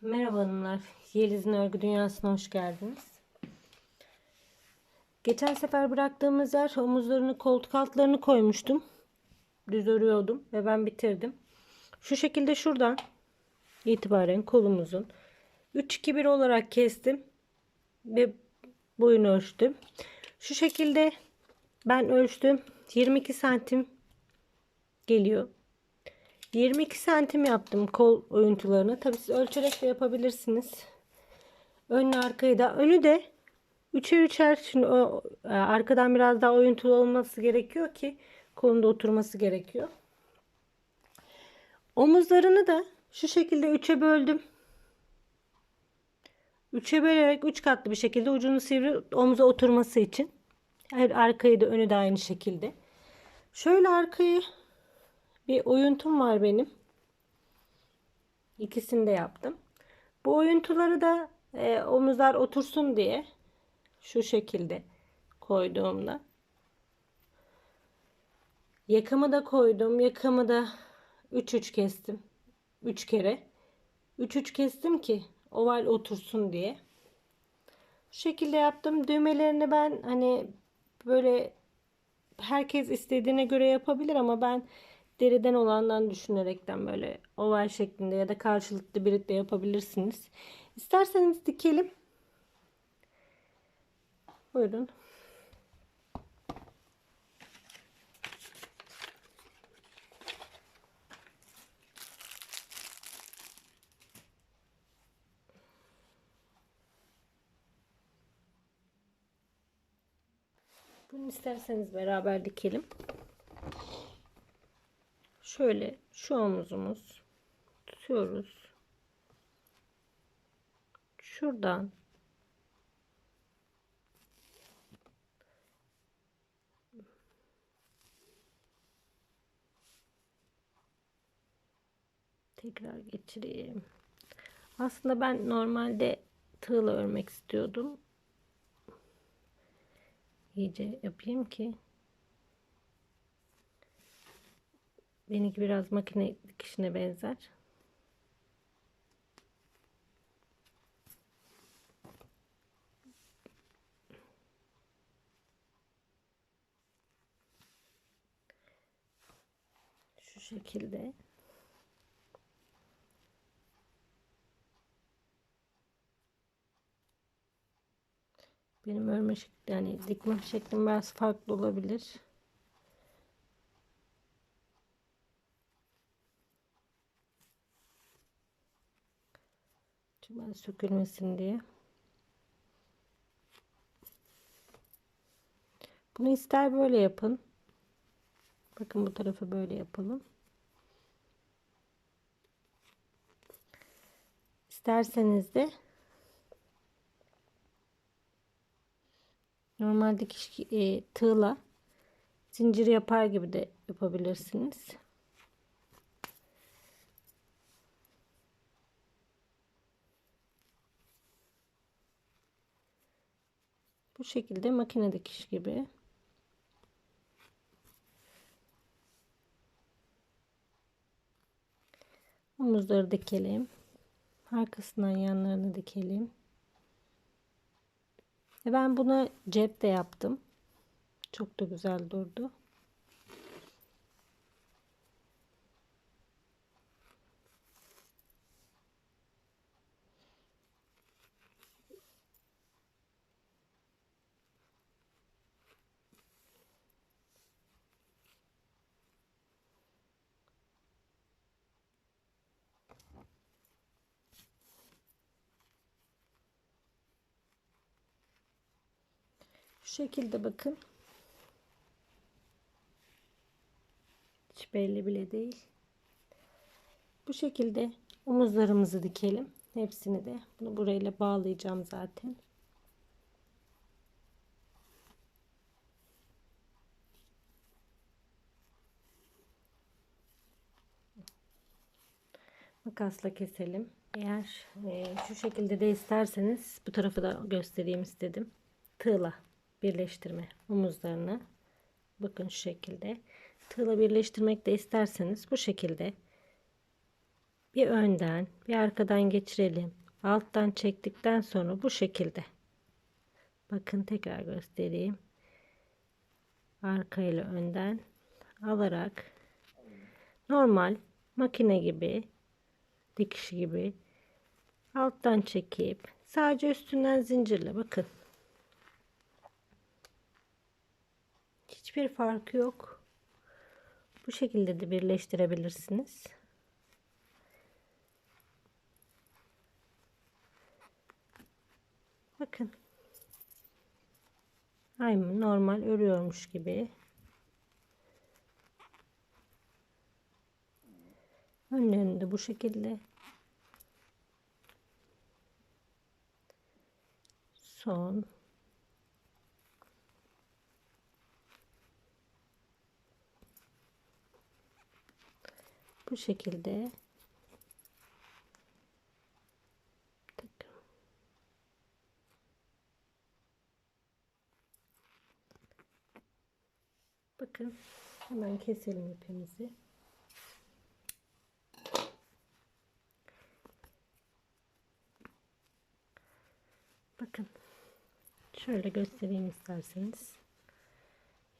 Merhaba hanımlar. Yeliz'in örgü dünyasına hoş geldiniz. Geçen sefer bıraktığımız yer omuzlarını koltuk altlarını koymuştum. Düz örüyordum ve ben bitirdim. Şu şekilde şuradan itibaren kolumuzun 3-2-1 olarak kestim ve boyunu ölçtüm. Şu şekilde ben ölçtüm. 22 santim geliyor. 22 santim yaptım kol oyuntularını. Tabii siz ölçerek de yapabilirsiniz. Önü arkayı da. Önü de 3'er 3'er şimdi o e, arkadan biraz daha oyuntulu olması gerekiyor ki kolunda oturması gerekiyor. Omuzlarını da şu şekilde 3'e böldüm. 3'e bölerek 3 katlı bir şekilde ucunu sivri omuza oturması için. Her arkayı da önü de aynı şekilde. Şöyle arkayı bir oyuntum var benim. İkisini de yaptım. Bu oyuntuları da e, omuzlar otursun diye şu şekilde koyduğumda yakamı da koydum. Yakamı da 3 3 kestim. 3 kere. 3 3 kestim ki oval otursun diye. Şu şekilde yaptım. Düğmelerini ben hani böyle herkes istediğine göre yapabilir ama ben deriden olandan düşünerekten böyle oval şeklinde ya da karşılıklı bir de yapabilirsiniz. İsterseniz dikelim. Buyurun. Bunu isterseniz beraber dikelim. Şöyle şu omuzumuz tutuyoruz. Şuradan tekrar geçireyim. Aslında ben normalde tığla örmek istiyordum. İyice yapayım ki benimki biraz makine dikişine benzer. Şu şekilde. Benim örme şekli yani dikme şeklim biraz farklı olabilir. Çimen sökülmesin diye. Bunu ister böyle yapın. Bakın bu tarafı böyle yapalım. İsterseniz de normal dikiş e, tığla zincir yapar gibi de yapabilirsiniz. Bu şekilde makine dikiş gibi. Omuzları dikelim. Arkasından yanlarını dikelim. Ve ben bunu cep de yaptım. Çok da güzel durdu. Şu şekilde bakın. Hiç belli bile değil. Bu şekilde omuzlarımızı dikelim. Hepsini de. Bunu burayla bağlayacağım zaten. Makasla keselim. Eğer e, şu şekilde de isterseniz bu tarafı da göstereyim istedim. Tığla birleştirme omuzlarını bakın şu şekilde tığla birleştirmek de isterseniz bu şekilde bir önden bir arkadan geçirelim. Alttan çektikten sonra bu şekilde. Bakın tekrar göstereyim. Arka ile önden alarak normal makine gibi dikiş gibi alttan çekip sadece üstünden zincirle bakın. Hiçbir farkı yok. Bu şekilde de birleştirebilirsiniz. Bakın. Aynı normal örüyormuş gibi. Önlerini de bu şekilde. Son. Bu şekilde. Bakın hemen keselim ipimizi. Bakın şöyle göstereyim isterseniz.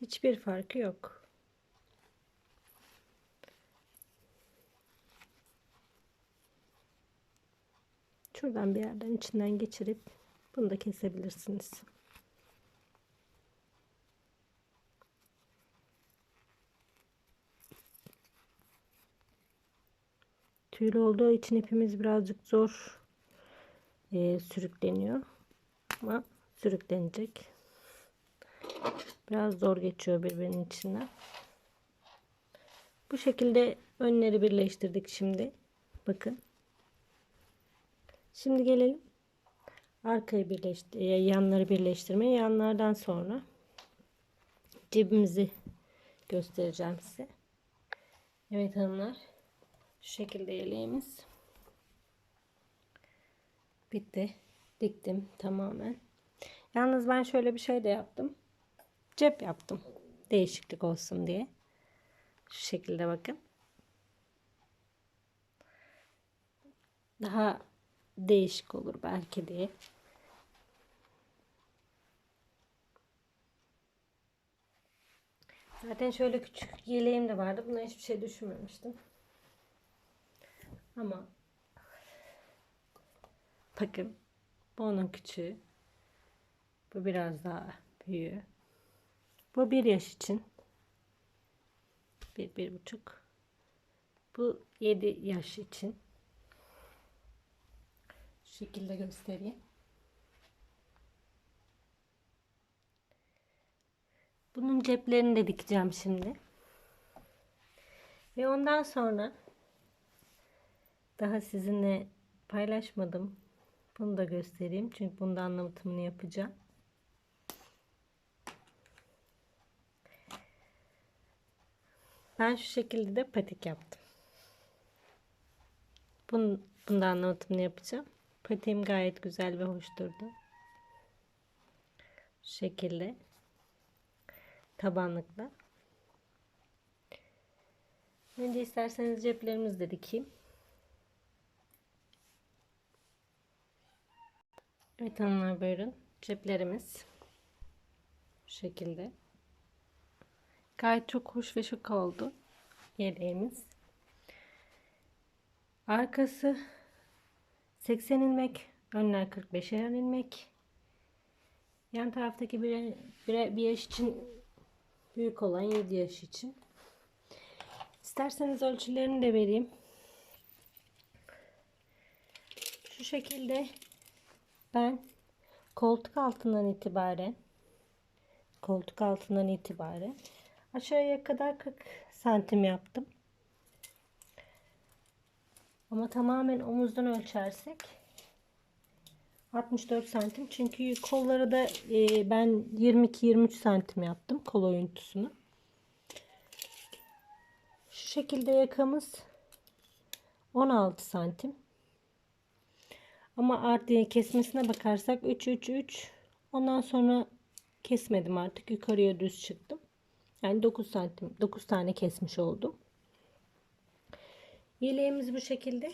Hiçbir farkı yok. Şuradan bir yerden içinden geçirip bunu da kesebilirsiniz. Tüylü olduğu için ipimiz birazcık zor e, sürükleniyor. Ama sürüklenecek. Biraz zor geçiyor birbirinin içinden. Bu şekilde önleri birleştirdik şimdi. Bakın. Şimdi gelelim arkayı birleştir yanları birleştirmeye. Yanlardan sonra cebimizi göstereceğim size. Evet hanımlar. Şu şekilde yeleğimiz bitti. Diktim tamamen. Yalnız ben şöyle bir şey de yaptım. Cep yaptım. Değişiklik olsun diye. Şu şekilde bakın. Daha değişik olur belki diye. Zaten şöyle küçük yeleğim de vardı. Buna hiçbir şey düşünmemiştim. Ama bakın bu onun küçüğü. Bu biraz daha büyüğü. Bu bir yaş için. Bir, bir buçuk. Bu yedi yaş için. Şekilde göstereyim. Bunun ceplerini de dikeceğim şimdi. Ve ondan sonra daha sizinle paylaşmadım. Bunu da göstereyim. Çünkü bunda anlatımını yapacağım. Ben şu şekilde de patik yaptım. Bunun, bunda anlatımını yapacağım. Patiğim gayet güzel ve hoş durdu. Şu şekilde. Tabanlıkla. Önce isterseniz ceplerimizi de dikeyim. Evet hanımlar buyurun. Ceplerimiz. Bu şekilde. Gayet çok hoş ve şık oldu. Yeleğimiz. Arkası 80 ilmek. Önler 45'er ilmek. Yan taraftaki bir, bir, bir yaş için büyük olan 7 yaş için. İsterseniz ölçülerini de vereyim. Şu şekilde ben koltuk altından itibaren koltuk altından itibaren aşağıya kadar 40 santim yaptım. Ama tamamen omuzdan ölçersek 64 santim. Çünkü kolları da e, ben 22-23 santim yaptım kol oyuntusunu. Şu şekilde yakamız 16 santim. Ama art kesmesine bakarsak 3 3 3 ondan sonra kesmedim artık yukarıya düz çıktım. Yani 9 santim 9 tane kesmiş oldum. Yeleğimiz bu şekilde.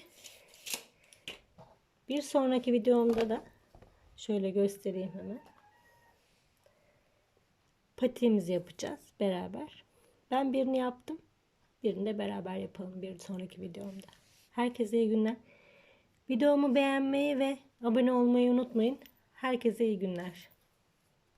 Bir sonraki videomda da şöyle göstereyim hemen. Patiğimizi yapacağız beraber. Ben birini yaptım. Birini de beraber yapalım bir sonraki videomda. Herkese iyi günler. Videomu beğenmeyi ve abone olmayı unutmayın. Herkese iyi günler.